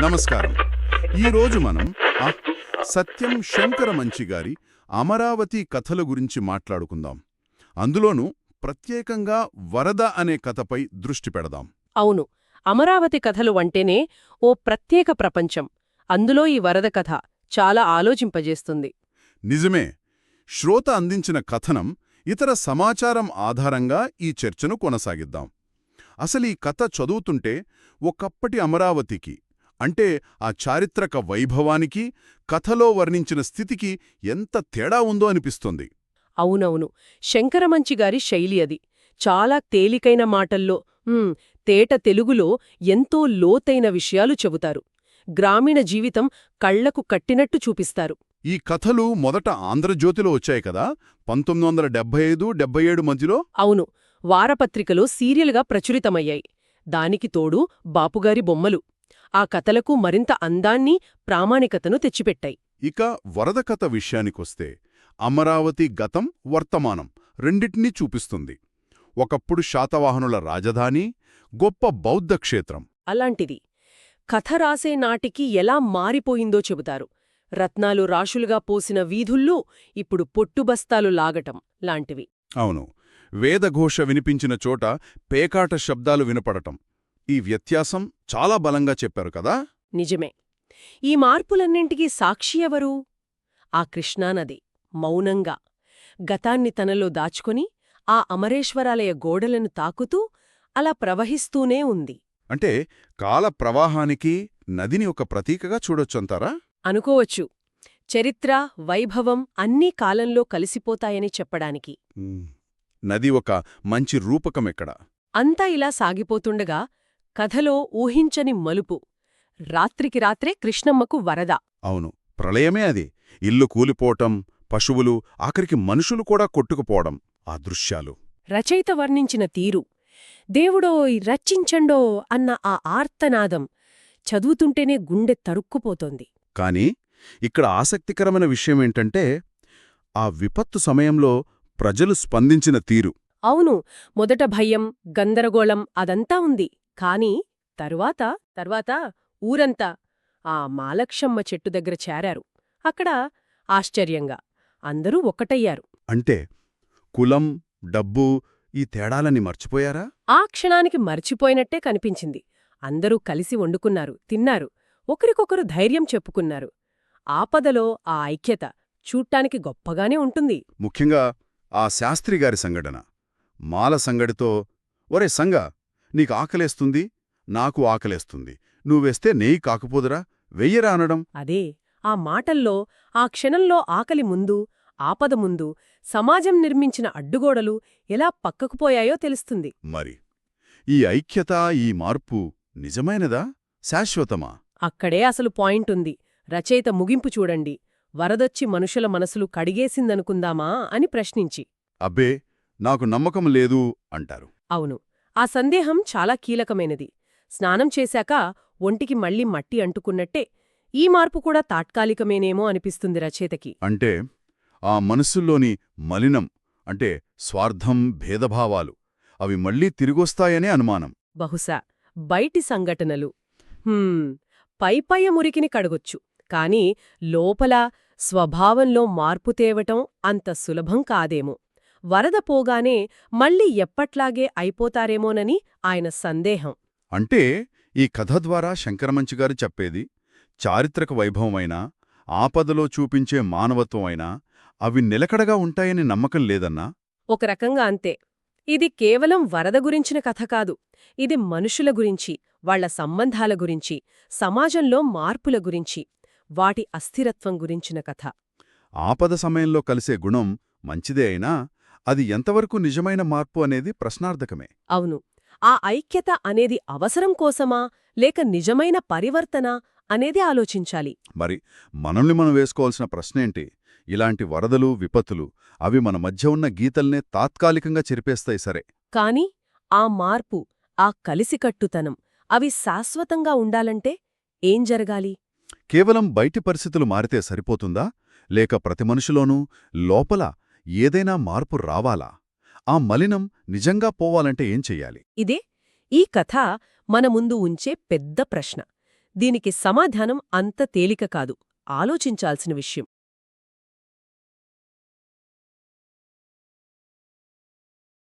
నమస్కారం. ఈరోజు మనం సత్యం శంకర మంచి గారి అమరావతి కథల గురించి మాట్లాడుకుందాం. అందులోనూ ప్రత్యేకంగా వరద అనే కథపై దృష్టి పెడదాం. అవును. అమరావతి కథలు అంటేనే ఓ ప్రత్యేక ప్రపంచం. అందులో ఈ వరద కథ చాలా ఆలోచింపజేస్తుంది. నిజమే. శ్రోత అందించిన కథనం ఇతర సమాచారం ఆధారంగా ఈ చర్చను కొనసాగిద్దాం. అసలు ఈ కథ చదువుతుంటే ఒకప్పటి అమరావతికి అంటే ఆ చారిత్రక వైభవానికి కథలో వర్ణించిన స్థితికి ఎంత తేడా ఉందో అనిపిస్తుంది. అవునవును. శంకరమంచి గారి శైలి అది. చాలా తేలికైన మాటల్లో తేట తెలుగులో ఎంతో లోతైన విషయాలు చెబుతారు. గ్రామీణ జీవితం కళ్ళకు కట్టినట్టు చూపిస్తారు. ఈ కథలు మొదట ఆంధ్రజ్యోతిలో వచ్చాయి కదా? పంతొమ్మిది వందల డెబ్బై ఐదు డెబ్బై ఏడు మధ్యలో? అవును. వారపత్రికలో సీరియల్గా ప్రచురితమయ్యాయి. దానికి తోడు బాపుగారి బొమ్మలు. ఆ కథలకు మరింత అందాన్ని ప్రామాణికతను తెచ్చిపెట్టాయి. ఇక వరద కథ విషయానికొస్తే అమరావతి గతం వర్తమానం రెండిటినీ చూపిస్తుంది. ఒకప్పుడు శాతవాహనుల రాజధాని గొప్ప బౌద్ధ క్షేత్రం. అలాంటిది. కథ రాసే నాటికి ఎలా మారిపోయిందో చెబుతారు. రత్నాలు రాశులుగా పోసిన వీధుల్లో ఇప్పుడు పొట్టుబస్తాలు లాగటం లాంటివి. అవును. వేదఘోష వినిపించిన చోట పేకాట శబ్దాలు వినపడటం. ఈ వ్యత్యాసం చాలా బలంగా చెప్పారు కదా? నిజమే. ఈ మార్పులన్నింటికీ సాక్షి ఎవరు? ఆ కృష్ణానది మౌనంగా గతాన్ని తనలో దాచుకొని ఆ అమరేశ్వరాలయ గోడలను తాకుతూ అలా ప్రవహిస్తూనే ఉంది. అంటే కాల ప్రవాహానికి నదిని ఒక ప్రతీకగా చూడొచ్చంటారా? అనుకోవచ్చు. చరిత్ర వైభవం అన్నీ కాలంలో కలిసిపోతాయని చెప్పడానికి. నది ఒక మంచి రూపకమెక్కడ అంతా ఇలా సాగిపోతుండగా కథలో ఊహించని మలుపు. రాత్రికి రాత్రే కృష్ణమ్మకు వరద. అవును ప్రళయమే అది. ఇల్లు కూలిపోవటం పశువులు ఆఖరికి మనుషులు కూడా కొట్టుకుపోవడం ఆ దృశ్యాలు. రచయిత వర్ణించిన తీరు. దేవుడోయ్ రచ్చించండో అన్న ఆ ఆర్తనాదం చదువుతుంటేనే గుండె తరుక్కుపోతోంది కాని ఇక్కడ ఆసక్తికరమైన విషయమేంటంటే ఆ విపత్తు సమయంలో ప్రజలు స్పందించిన తీరు. అవును మొదట భయం గందరగోళం అదంతా ఉంది. కాని తరువాత తర్వాత ఊరంతా ఆ మాలక్షమ్మ చెట్టు దగ్గర చేరారు. అక్కడ ఆశ్చర్యంగా అందరూ ఒక్కటయ్యారు. అంటే కులం డబ్బు ఈ తేడాలని మర్చిపోయారా? ఆ క్షణానికి మర్చిపోయినట్టే కనిపించింది. అందరూ కలిసి వండుకున్నారు తిన్నారు ఒకరికొకరు ధైర్యం చెప్పుకున్నారు. ఆపదలో ఆ ఐక్యత చూట్టానికి గొప్పగానే ఉంటుంది. ముఖ్యంగా ఆ శాస్త్రిగారి సంఘటన. మాల సంగడితో ఒరే సంగ నీకు ఆకలేస్తుంది నాకు ఆకలేస్తుంది. నువ్వేస్తే నెయ్యి కాకపోదురా వెయ్యరా అనడం? అదే ఆ మాటల్లో ఆ క్షణంలో ఆకలి ముందు ఆపద ముందు సమాజం నిర్మించిన అడ్డుగోడలు ఎలా పక్కకుపోయాయో తెలుస్తుంది. మరి ఈ ఐక్యత ఈ మార్పు నిజమైనదా? శాశ్వతమా? అక్కడే అసలు పాయింట్ ఉంది. రచయిత ముగింపు చూడండి. వరదొచ్చి మనుషుల మనసులు కడిగేసిందనుకుందామా అని ప్రశ్నించి. అబ్బే నాకు నమ్మకం లేదు అంటారు. అవును. ఆ సందేహం చాలా కీలకమైనది. స్నానం చేశాక ఒంటికి మళ్ళీ మట్టి అంటుకున్నట్టే ఈ మార్పు కూడా తాత్కాలికమేనేమో అనిపిస్తుంది రచయితకి. అంటే ఆ మనస్సుల్లోని మలినం అంటే స్వార్థం భేదభావాలు అవి మళ్ళీ తిరిగొస్తాయనే అనుమానం. బహుశా బయటి సంఘటనలు. హ్మ్ పైపయ మురికిని కడగొచ్చు. కాని లోపల స్వభావంలో మార్పు తేవటం అంత సులభం కాదేమో. వరద పోగానే మళ్ళీ ఎప్పట్లాగే అయిపోతారేమోనని ఆయన సందేహం. అంటే ఈ కథ ద్వారా శంకరమంచిగారు చెప్పేది చారిత్రక వైభవమైనా ఆపదలో చూపించే మానవత్వమైనా అవి నిలకడగా ఉంటాయని నమ్మకం లేదన్నా? ఒక రకంగా అంతే. ఇది కేవలం వరద గురించిన కథ కాదు. ఇది మనుషుల గురించి వాళ్ళ సంబంధాల గురించి సమాజంలో మార్పుల గురించి వాటి అస్థిరత్వం గురించిన కథ. ఆపద సమయంలో కలిసే గుణం మంచిదే అయినా అది ఎంతవరకు నిజమైన మార్పు అనేది ప్రశ్నార్థకమే. అవును. ఆ ఐక్యత అనేది అవసరం కోసమా లేక నిజమైన పరివర్తన అనేది ఆలోచించాలి? మరి మనల్ని మనం వేసుకోవాల్సిన ప్రశ్నేంటి ఇలాంటి వరదలు విపత్తులు అవి మన మధ్య ఉన్న గీతల్నే తాత్కాలికంగా చెరిపేస్తాయి సరే. కాని ఆ మార్పు ఆ కలిసికట్టుతనం అవి శాశ్వతంగా ఉండాలంటే ఏం జరగాలి? కేవలం బయటి పరిస్థితులు మారితే సరిపోతుందా? లేక ప్రతి మనిషిలోనూ లోపల ఏదైనా మార్పు రావాలా? ఆ మలినం నిజంగా పోవాలంటే ఏం చెయ్యాలి? ఇదే ఈ కథ మన ముందు ఉంచే పెద్ద ప్రశ్న. దీనికి సమాధానం అంత తేలిక కాదు. ఆలోచించాల్సిన విషయం.